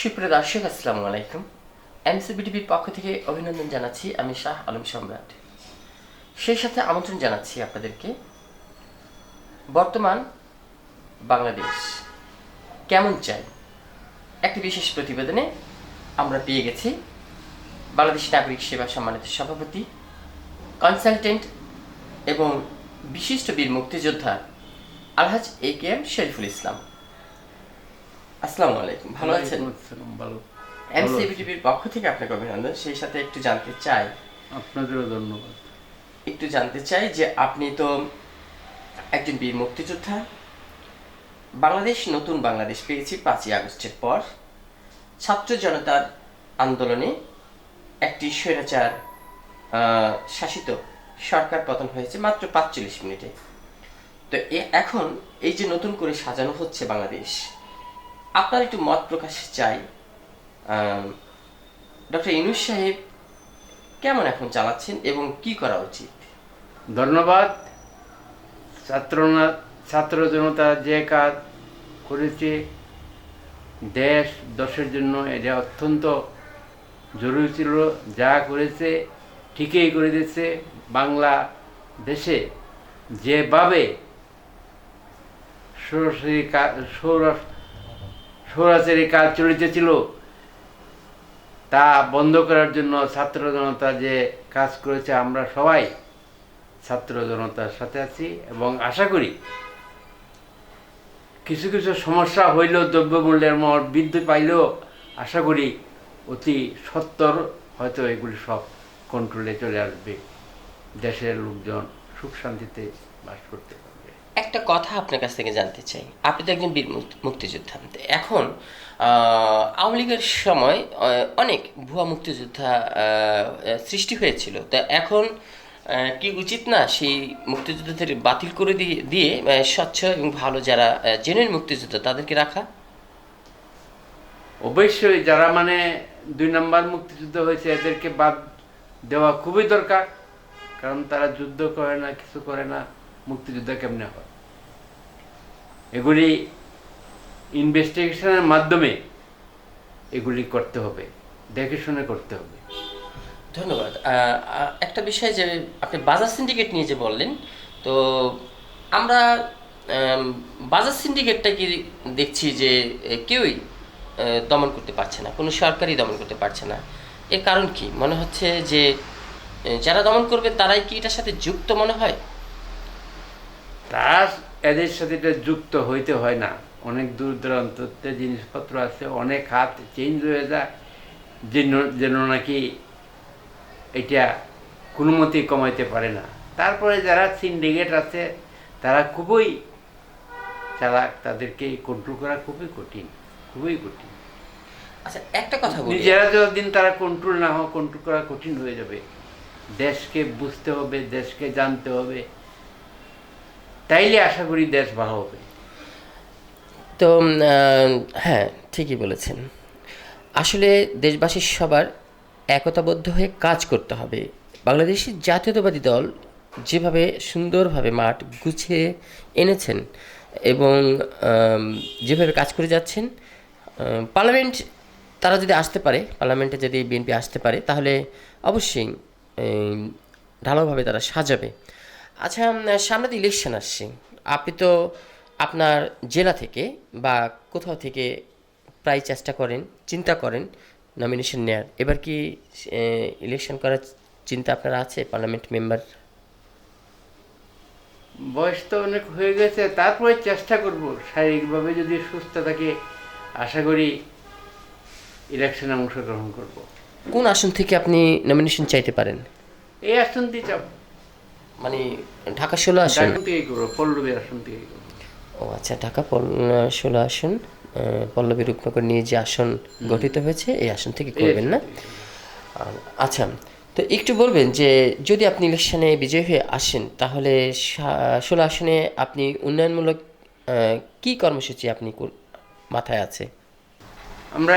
সুপ্রিয় দর্শক, আসসালামু আলাইকুম। এমসিবিটিভির পক্ষ থেকে অভিনন্দন জানাচ্ছি আমি শাহ আলম সম্রাট। সেই সাথে আমন্ত্রণ জানাচ্ছি আপনাদেরকে। বর্তমান বাংলাদেশ কেমন চাই? একটি বিশেষ প্রতিবেদনে আমরা পেয়ে গেছি বাংলাদেশ নাগরিক সেবা সম্মানিত সভাপতি কনসালটেন্ট এবং বিশিষ্ট বীর মুক্তিযোদ্ধা আলহাজ এ কে এম শরীফুল ইসলাম। আসসালামু আলাইকুম ভালো আছেন? ভালো। এমসিবিটিভির পক্ষ থেকে আপনাকে অভিনন্দন সেই সাথে একটু জানতে চাই। আপনাদেরও ধন্যবাদ। একটু জানতে চাই যে আপনি তো একজন বীর মুক্তিযোদ্ধা। বাংলাদেশ নতুন বাংলাদেশ পেয়েছি পাঁচই আগস্টের পর। ছাত্র জনতার আন্দোলনে একটি স্বৈরাচার আহ, শাসিত সরকার পতন হয়েছে মাত্র পাঁচচল্লিশ মিনিটে। তো এ- এখন এই যে নতুন করে সাজানো হচ্ছে বাংলাদেশ আপনার একটু মত প্রকাশ চাই। ডক্টর ইনুস সাহেব কেমন এখন চালাচ্ছেন এবং কি করা উচিত? ধন্যবাদ। ছাত্রনা ছাত্র জনতা যে কাজ করেছে দেশ, দশের জন্য এটা অত্যন্ত জরুরি ছিল। যা করেছে ঠিকই করে দিয়েছে বাংলা দেশে। যেভাবে সরাসরি কাজ সরাসরি কাজ চলিতেছিল তা বন্ধ করার জন্য ছাত্র জনতা যে কাজ করেছে, আমরা সবাই ছাত্র জনতার সাথে আছি এবং আশা করি কিছু কিছু সমস্যা হইলেও, দ্রব্যমূল্যের মর বৃদ্ধি পাইলেও আশা করি অতি সত্তর হয়তো এগুলি সব কন্ট্রোলে চলে আসবে। দেশের লোকজন সুখ শান্তিতে বাস করতে। একটা কথা আপনার কাছ থেকে জানতে চাই। আপনি তো একজন বীর মুক্ত- মুক্তিযোদ্ধা। এখন আওয়ামী লীগের সময় অনেক ভুয়া মুক্তিযোদ্ধা সৃষ্টি হয়েছিল। তা এখন কি উচিত না সেই মুক্তিযোদ্ধাদের বাতিল করে দিয়ে দিয়ে স্বচ্ছ এবং ভালো যারা জেনুইন মুক্তিযোদ্ধা, তাদেরকে রাখা? অবশ্যই যারা মানে দুই নম্বর মুক্তিযুদ্ধ হয়েছে, এদেরকে বাদ দেওয়া খুবই দরকার। কারণ তারা যুদ্ধ করে না, কিছু করে না। মুক্তিযুদ্ধ কেমনে হয়? এগুলি ইনভেস্টিগেশনের মাধ্যমে এগুলি করতে হবে, দেখে শুনে করতে হবে। ধন্যবাদ। একটা বিষয় যে আপনি বাজার সিন্ডিকেট নিয়ে যে বললেন, তো আমরা বাজার সিন্ডিকেটটা কি দেখছি যে কেউই দমন করতে পারছে না, কোনো সরকারই দমন করতে পারছে না। এর কারণ কি? মনে হচ্ছে যে যারা দমন করবে তারাই কি এটার সাথে যুক্ত মনে হয়? তার এদের সাথে এটা যুক্ত হইতে হয় না। অনেক দূর দূরান্ততে জিনিসপত্র আছে অনেক হাত চেঞ্জ হয়ে যায় যেন যেন নাকি এটা কোনো মতেই কমাইতে পারে না। তারপরে যারা সিন্ডিকেট আছে তারা খুবই চালাক তাদেরকে কন্ট্রোল করা খুবই কঠিন খুবই কঠিন। আচ্ছা একটা কথা বলি। নিজেরা যতদিন তারা কন্ট্রোল না হয় কন্ট্রোল করা কঠিন হয়ে যাবে। দেশকে বুঝতে হবে দেশকে জানতে হবে। তাইলে আশা করি দেশ ভালো হবে। তো হ্যাঁ ঠিকই বলেছেন। আসলে দেশবাসীর সবার একতাবদ্ধ হয়ে কাজ করতে হবে। বাংলাদেশের জাতীয়তাবাদী দল যেভাবে সুন্দরভাবে মাঠ গুছিয়ে এনেছেন এবং যেভাবে কাজ করে যাচ্ছেন পার্লামেন্ট, তারা যদি আসতে পারে, পার্লামেন্টে যদি বিএনপি আসতে পারে, তাহলে অবশ্যই ঢালাওভাবে তারা সাজাবে। আচ্ছা সামনে তো ইলেকশন আসছে। আপনি তো আপনার জেলা থেকে বা কোথাও থেকে প্রায় চেষ্টা করেন চিন্তা করেন নমিনেশন নেয়ার। এবার কি ইলেকশন করার চিন্তা আপনার আছে পার্লামেন্ট মেম্বার বয়স তো অনেক হয়ে গেছে তারপরে চেষ্টা করব। শারীরিকভাবে যদি সুস্থ থাকে আশা করি ইলেকশনে অংশগ্রহণ করব। কোন আসন থেকে আপনি নমিনেশন চাইতে পারেন? এই আসনটি যাব মানে ঢাকা ষোলো আসন। পল্লবী আসন করব ও আচ্ছা ঢাকা ষোলো আসন পল্লবী রূপনগর নিয়ে যে আসন গঠিত হয়েছে এই আসন থেকে করবেন না? আচ্ছা তো একটু বলবেন যে যদি আপনি ইলেকশনে বিজয়ী হয়ে আসেন তাহলে ষোলো আসনে আপনি উন্নয়নমূলক কি কর্মসূচি আপনি মাথায় আছে? আমরা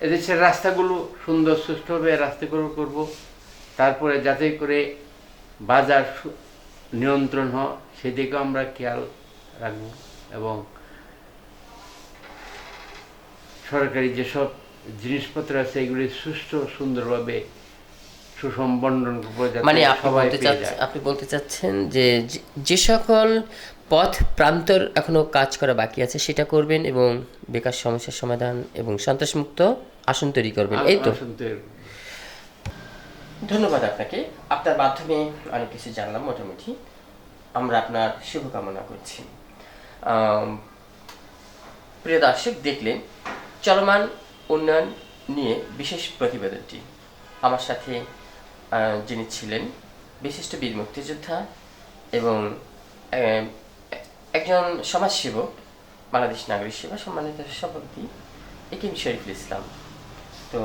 এদেশের রাস্তাগুলো সুন্দর সুষ্ঠুভাবে রাস্তাগুলো করব। তারপরে যাতে করে বাজার নিয়ন্ত্রণ হয় সেদিকেও আমরা খেয়াল রাখব এবং সরকারি যেসব জিনিসপত্র আছে এগুলি সুষ্ঠু সুন্দরভাবে সুষম বন্টন মানে আপনি বলতে চাচ্ছেন যে যে- সকল পথ প্রান্তর এখনও কাজ করা বাকি আছে সেটা করবেন এবং বেকার সমস্যার সমাধান এবং সন্ত্রাসমুক্ত আসন তৈরি করবেন এই তো? ধন্যবাদ আপনাকে। আপনার মাধ্যমে অনেক কিছু জানলাম মোটামুটি। আমরা আপনার শুভকামনা করছি। প্রিয় দর্শক, দেখলেন চলমান উন্নয়ন নিয়ে বিশেষ প্রতিবেদনটি। আমার সাথে যিনি ছিলেন বিশিষ্ট বীর মুক্তিযোদ্ধা এবং একজন সমাজসেবক, বাংলাদেশ নাগরিক সেবা সম্মানিত সভাপতি একিম শরীফুল ইসলাম। তো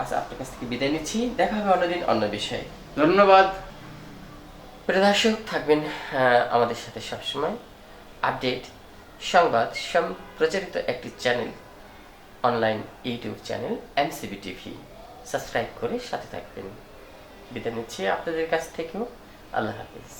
আচ্ছা আপনার কাছ থেকে বিদায় নিচ্ছি। দেখা হবে অন্যদিন অন্য বিষয়ে। ধন্যবাদ। প্রিয় দর্শক থাকবেন আমাদের সাথে সবসময়। আপডেট সংবাদ সম্প্রচারিত একটি channel online YouTube channel MCB TV. Subscribe করে সাথে থাকবেন। বিদায় নিচ্ছি আপনাদের কাছ থেকেও। আল্লাহ হাফিজ।